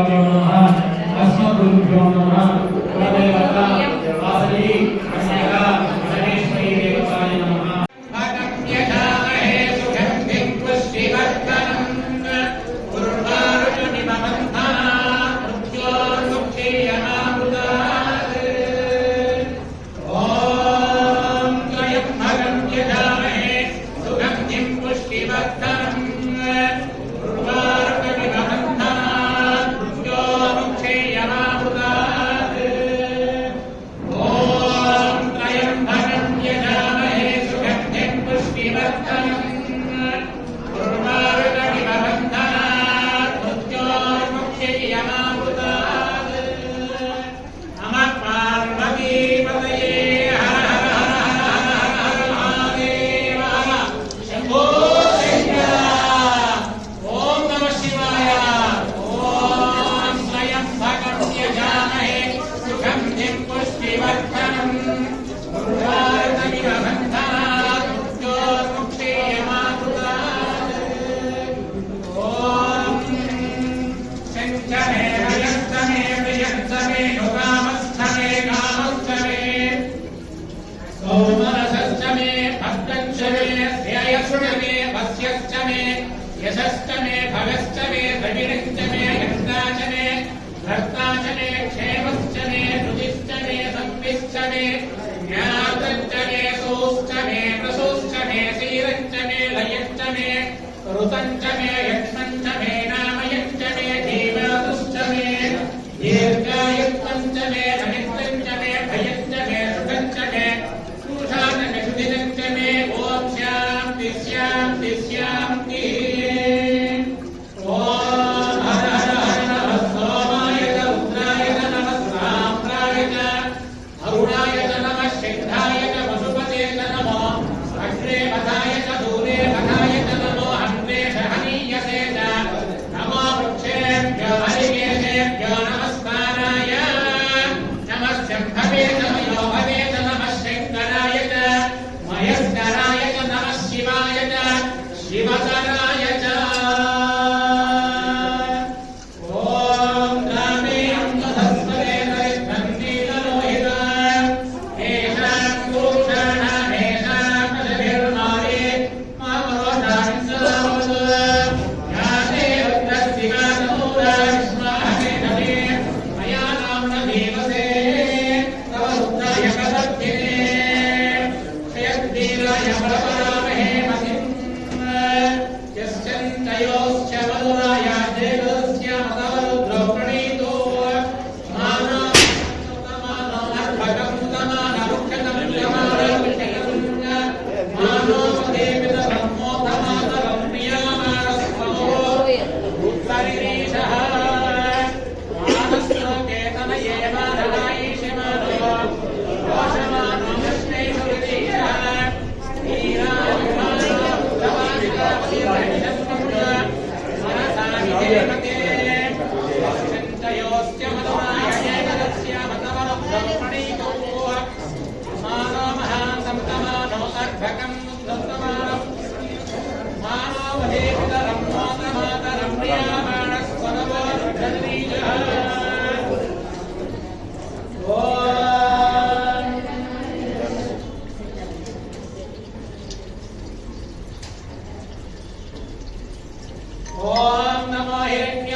জনহার আসমাদুল জনহার భర్తాచమే క్షేమశ్చమే రుచిశ్చమే జ్ఞాన Quiet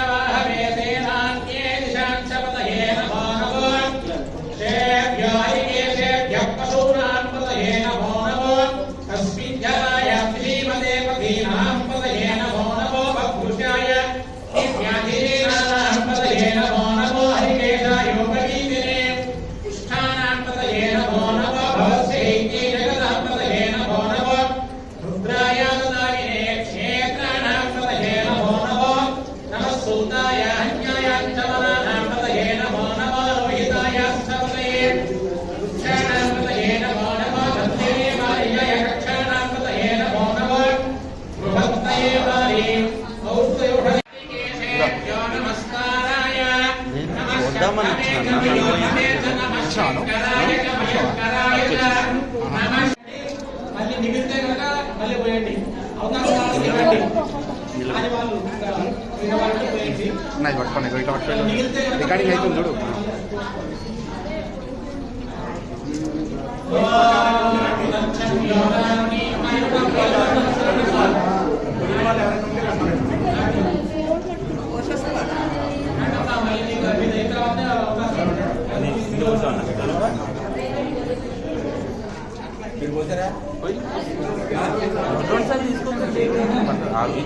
పోయండి అవకాశం ఇవ్వండి కానీ వాళ్ళు ఇంకా వేరే వాళ్ళకి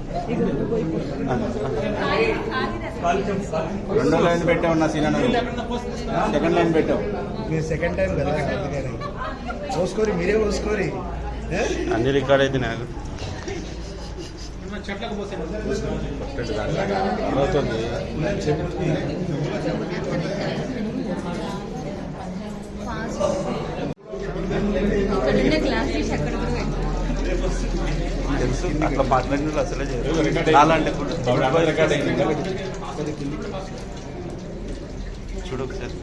రెండో లైన్ పెట్టావు నా సీనా సెకండ్ లైన్ పెట్టావు. మీరు సెకండ్ టైం కదా పోసుకోరి మీరే పోసుకోరి? అన్ని రికార్డ్ అయితే నాకు. అర్థమవుతుంది ఇక్కడ క్లాస్ చేయొచ్చు అట్లా మాట్లాడిన అసలే చేయరు. అలాంటి చూడు ఒకసారి.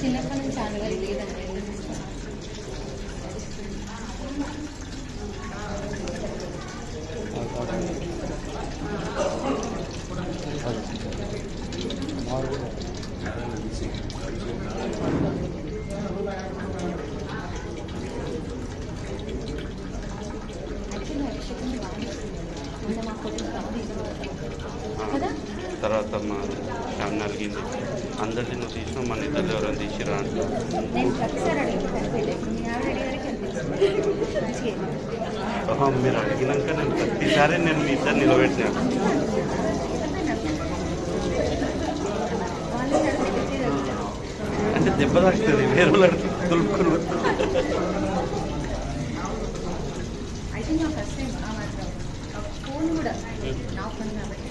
చిన్నప్పటి నుంచి తర్వాత మా ఫ్యామిలీ నలిగింది అందరికీ నువ్వు తీసినావు మన ఇద్దరు ఎవరైనా తీసిరా అంటే. మీరు అడిగినాక నేను ప్రతిసారి నేను మీ ఇద్దరు నిలబెట్టినా? వాళ్ళు అడిగితే పెట్టేది అంటే దెబ్బ తాకుతుంది వేరే నా మాత్రం ఫోన్ కూడా. నా ఫోన్ కాబట్టి.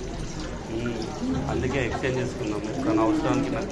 అందుకే ఎక్స్చేంజ్ చేసుకున్నాం. ఎప్పుడైనా అవసరానికి నాకు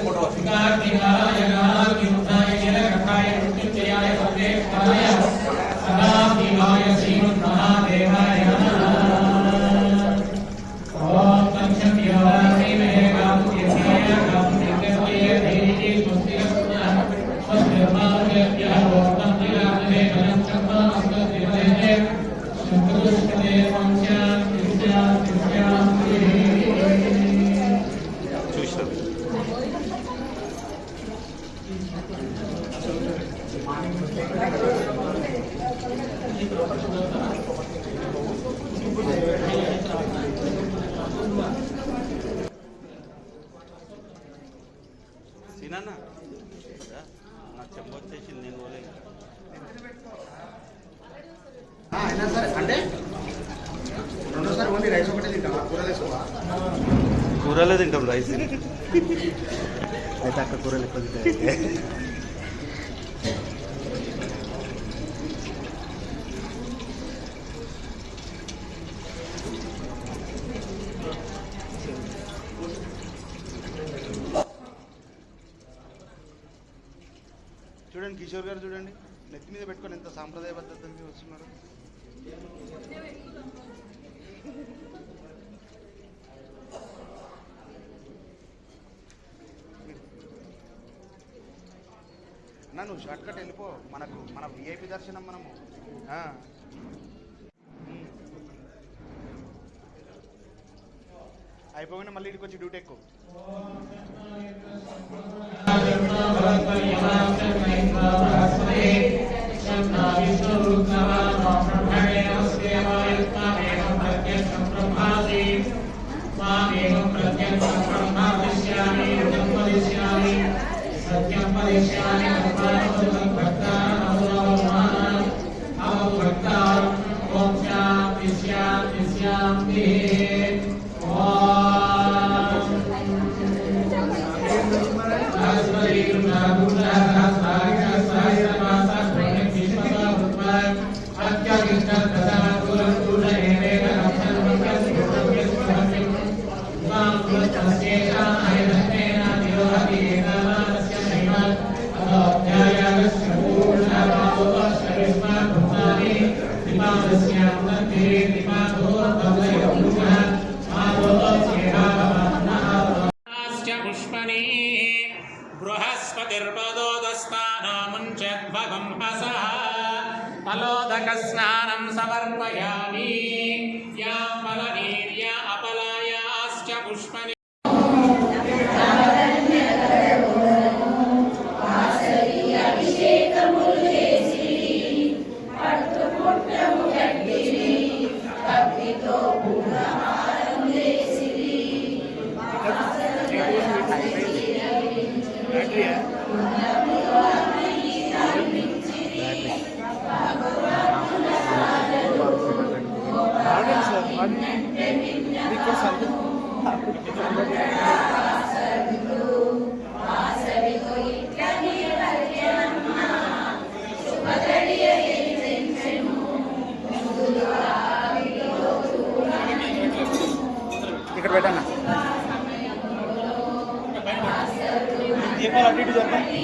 సినానా రా, నా చెంబు వచ్చేసింది నేను పోలే ఆ, అయినా సరే. అంటే రెండోసారి ఓన్లీ రైస్ ఒకటే తింటావా? కూరలు వేసుకోవా కూరలే తింటాం రైస్. అయితే అక్కడ కూరలు ఎక్కువ తింటాయి. చూడండి కిషోర్ గారు చూడండి. నెత్తి మీద పెట్టుకొని ఎంత సాంప్రదాయ పద్ధతికి వస్తున్నారు. అన్నా నువ్వు షార్ట్ కట్ వెళ్ళిపో. మనకు మన విఐపి దర్శనం మనము. అయిపోయినా మళ్ళీ ఇక్కడికి వచ్చి డ్యూటీ ఎక్కువ. Putri Tunarunah बृहस्पतिर्पदोदस्तानामुञ्चद्भगं हसः फलोदकस्नानं समर्पयामि या फलनीर्या ఇక్కడ एक बार अपडेट हो जाता है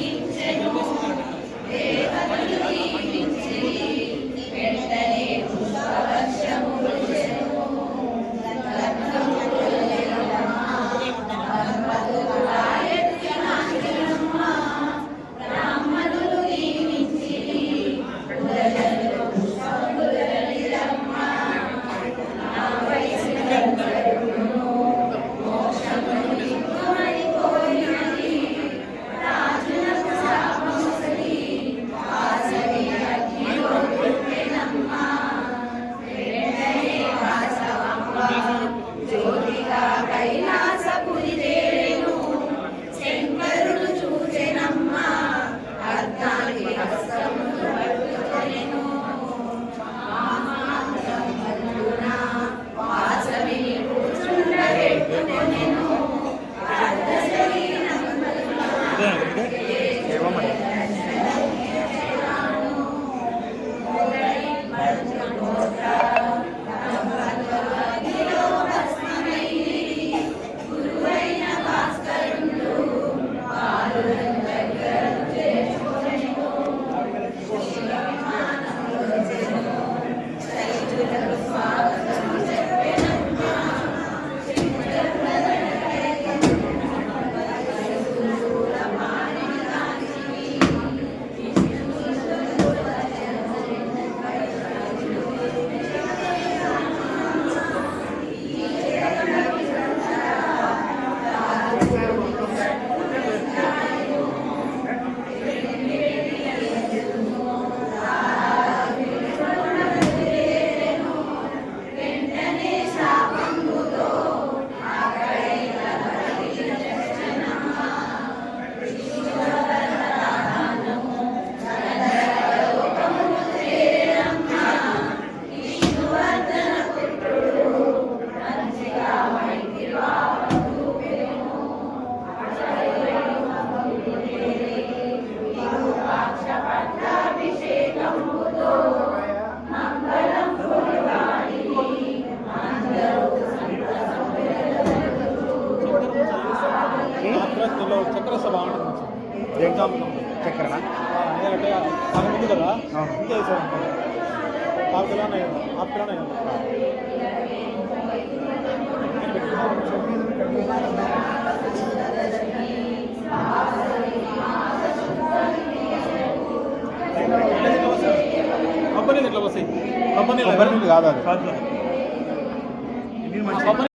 them. That, చెప్పండి చక్కెర సభ ఉంటుంది చక్కెరనా అంటే సగం ఉంది కదా ఇంకే వేసాం హాఫ్ కిలో హాఫ్ కిలో కొబ్బరి ఎట్లా వస్తాయి నీళ్ళు కాదు అది. కొబ్బరి